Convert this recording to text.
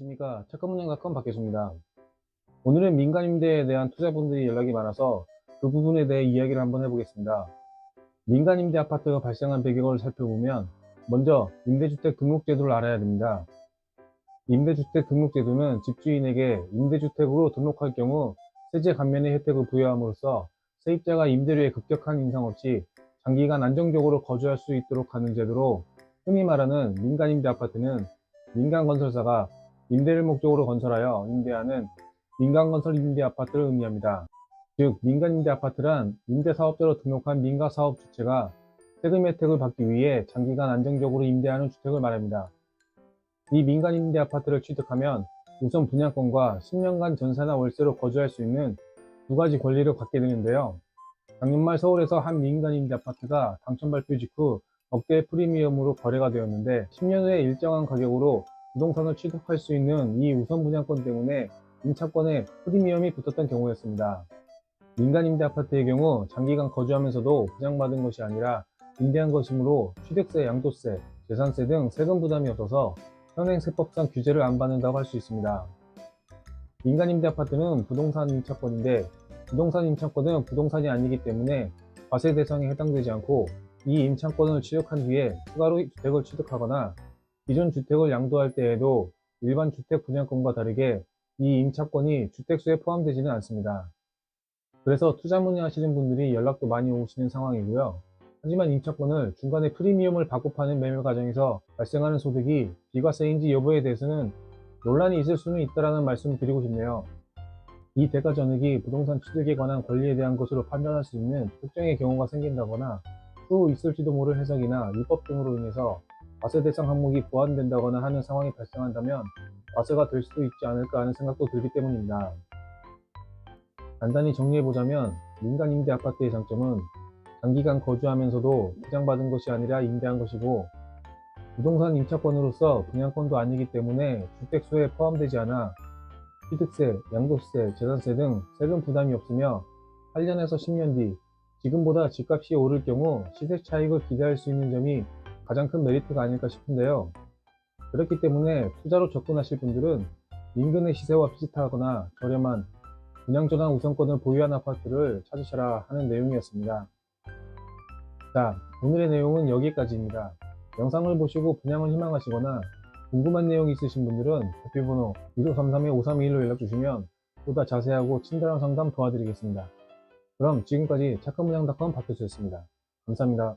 안녕하십니까. 착한문양닷컴 박계수입니다. 오늘은 민간임대에 대한 투자분들이 연락이 많아서 그 부분에 대해 이야기를 한번 해보겠습니다. 민간임대 아파트가 발생한 배경을 살펴보면 먼저 임대주택 등록제도를 알아야 됩니다. 임대주택 등록제도는 집주인에게 임대주택으로 등록할 경우 세제 감면의 혜택을 부여함으로써 세입자가 임대료의 급격한 인상 없이 장기간 안정적으로 거주할 수 있도록 하는 제도로 흔히 말하는 민간임대 아파트는 민간건설사가 임대를 목적으로 건설하여 임대하는 민간건설 임대 아파트를 의미합니다. 즉, 민간 임대 아파트란 임대 사업자로 등록한 민가 사업 주체가 세금 혜택을 받기 위해 장기간 안정적으로 임대하는 주택을 말합니다. 이 민간 임대 아파트를 취득하면 우선 분양권과 10년간 전세나 월세로 거주할 수 있는 두 가지 권리를 갖게 되는데요. 작년 말 서울에서 한 민간 임대 아파트가 당첨 발표 직후 억대 프리미엄으로 거래가 되었는데 10년 후에 일정한 가격으로 부동산을 취득할 수 있는 이 우선 분양권 때문에 임차권에 프리미엄이 붙었던 경우였습니다. 민간 임대 아파트의 경우 장기간 거주하면서도 부양받은 것이 아니라 임대한 것이므로 취득세, 양도세, 재산세 등 세금 부담이 없어서 현행 세법상 규제를 안 받는다고 할 수 있습니다. 민간 임대 아파트는 부동산 임차권인데 부동산 임차권은 부동산이 아니기 때문에 과세 대상에 해당되지 않고 이 임차권을 취득한 뒤에 추가로 주택을 취득하거나 기존 주택을 양도할 때에도 일반 주택 분양권과 다르게 이 임차권이 주택수에 포함되지는 않습니다. 그래서 투자 문의하시는 분들이 연락도 많이 오시는 상황이고요. 하지만 임차권을 중간에 프리미엄을 받고 파는 매매 과정에서 발생하는 소득이 비과세인지 여부에 대해서는 논란이 있을 수는 있다라는 말씀을 드리고 싶네요. 이 대가 전액이 부동산 취득에 관한 권리에 대한 것으로 판단할 수 있는 특정의 경우가 생긴다거나 추후 있을지도 모를 해석이나 입법 등으로 인해서 과세 대상 항목이 보완된다거나 하는 상황이 발생한다면 과세가 될 수도 있지 않을까 하는 생각도 들기 때문입니다. 간단히 정리해보자면 민간 임대 아파트의 장점은 장기간 거주하면서도 부양받은 것이 아니라 임대한 것이고 부동산 임차권으로서 분양권도 아니기 때문에 주택수에 포함되지 않아 취득세, 양도세, 재산세 등 세금 부담이 없으며 8년에서 10년 뒤 지금보다 집값이 오를 경우 시세 차익을 기대할 수 있는 점이 가장 큰 메리트가 아닐까 싶은데요. 그렇기 때문에 투자로 접근하실 분들은 인근의 시세와 비슷하거나 저렴한 분양전환 우선권을 보유한 아파트를 찾으셔라 하는 내용이었습니다. 자, 오늘의 내용은 여기까지입니다. 영상을 보시고 분양을 희망하시거나 궁금한 내용이 있으신 분들은 대표번호 1533-5321로 연락주시면 보다 자세하고 친절한 상담 도와드리겠습니다. 그럼 지금까지 착한문양닷컴 박교수였습니다. 감사합니다.